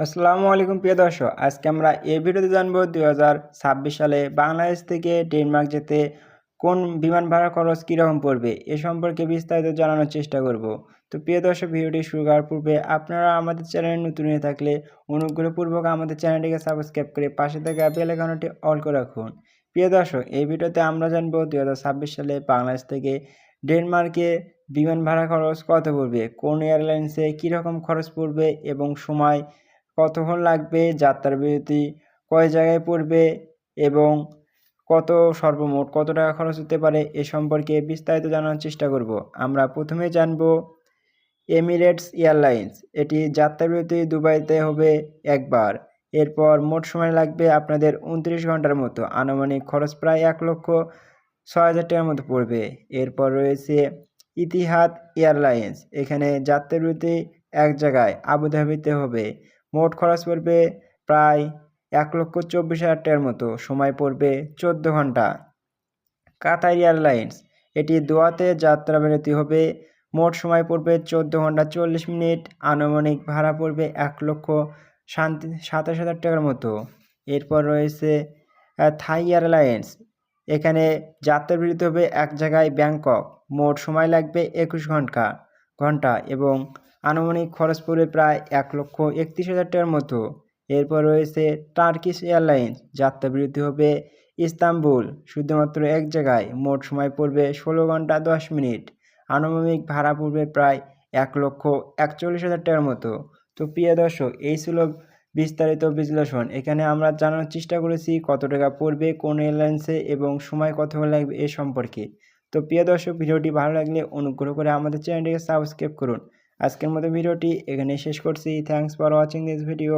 আসসালামু আলাইকুম প্রিয় দর্শক, আজকে আমরা এই ভিডিওতে জানব দু হাজার ছাব্বিশ সালে বাংলাদেশ থেকে ডেনমার্ক যেতে কোন বিমান ভাড়া খরচ কীরকম পড়বে এ সম্পর্কে বিস্তারিত জানানোর চেষ্টা করব। তো প্রিয় দর্শক, ভিডিওটি শুরু করার পূর্বে আপনারা আমাদের চ্যানেলে নতুন হয়ে থাকলে অনুগ্রহপূর্বক আমাদের চ্যানেলটিকে সাবস্ক্রাইব করে পাশে থাকা বেল আইকনটি অল করে রাখুন। প্রিয় দর্শক, এই ভিডিওতে আমরা জানব দু হাজার ছাব্বিশ সালে বাংলাদেশ থেকে ডেনমার্কে বিমান ভাড়া খরচ কত পড়বে, কোন এয়ারলাইন্সে কীরকম খরচ পড়বে এবং সময় কতক্ষণ লাগবে, যাত্রার বিরতি কয় জায়গায় পড়বে এবং কত সর্বমোট কত টাকা খরচ হতে পারে এ সম্পর্কে বিস্তারিত জানার চেষ্টা করব। আমরা প্রথমে জানব এমিরেটস এয়ারলাইন্স। এটি যাত্রাবিরতি দুবাইতে হবে একবার। এরপর মোট সময় লাগবে আপনাদের উনত্রিশ ঘণ্টার মতো। আনুমানিক খরচ প্রায় এক লক্ষ ছয় হাজার টাকার মতো পড়বে। এরপর রয়েছে ইতিহাদ এয়ারলাইন্স। এখানে যাত্রাবিরতি এক জায়গায় আবুধাবিতে হবে। মোট খরচ পড়বে প্রায় এক লক্ষ চব্বিশ হাজার টাকার মতো। সময় পড়বে চোদ্দ ঘণ্টা। কাতার এয়ারলাইন্স, এটি দোয়াতে যাত্রা বিরতি হবে। মোট সময় পড়বে চোদ্দ ঘণ্টা চল্লিশ মিনিট। আনুমানিক ভাড়া পড়বে এক লক্ষ শান্তি সাতাশ হাজার টাকার মতো। এরপর রয়েছে থাই এয়ারলাইন্স, এখানে যাত্রা বিরতি হবে এক জায়গায় ব্যাংকক। মোট সময় লাগবে একুশ ঘণ্টা। ঘণ্টা এবং আনুমানিক খরচ পড়বে প্রায় এক লক্ষ একত্রিশ হাজার টাকার মতো এরপর রয়েছে টার্কিশ এয়ারলাইন্স, যাত্রা বিরতি হবে ইস্তাম্বুল, শুধুমাত্র এক জায়গায়। মোট সময় পড়বে ষোলো ঘণ্টা দশ মিনিট। আনুমানিক ভাড়া পড়বে প্রায় এক লক্ষ একচল্লিশ হাজার টাকার মতো। তো প্রিয় দর্শক, এই ছিল বিস্তারিত বিশ্লেষণ। এখানে আমরা জানার চেষ্টা করেছি কত টাকা পড়বে কোন এয়ারলাইন্সে এবং সময় কত লাগবে এ সম্পর্কে। তো প্রিয় দর্শক, ভিডিওটি ভালো লাগলে অনুগ্রহ করে আমাদের চ্যানেলটিকে সাবস্ক্রাইব করুন। আজকের মতো ভিডিওটি এখানে শেষ করছি। Thanks for watching this video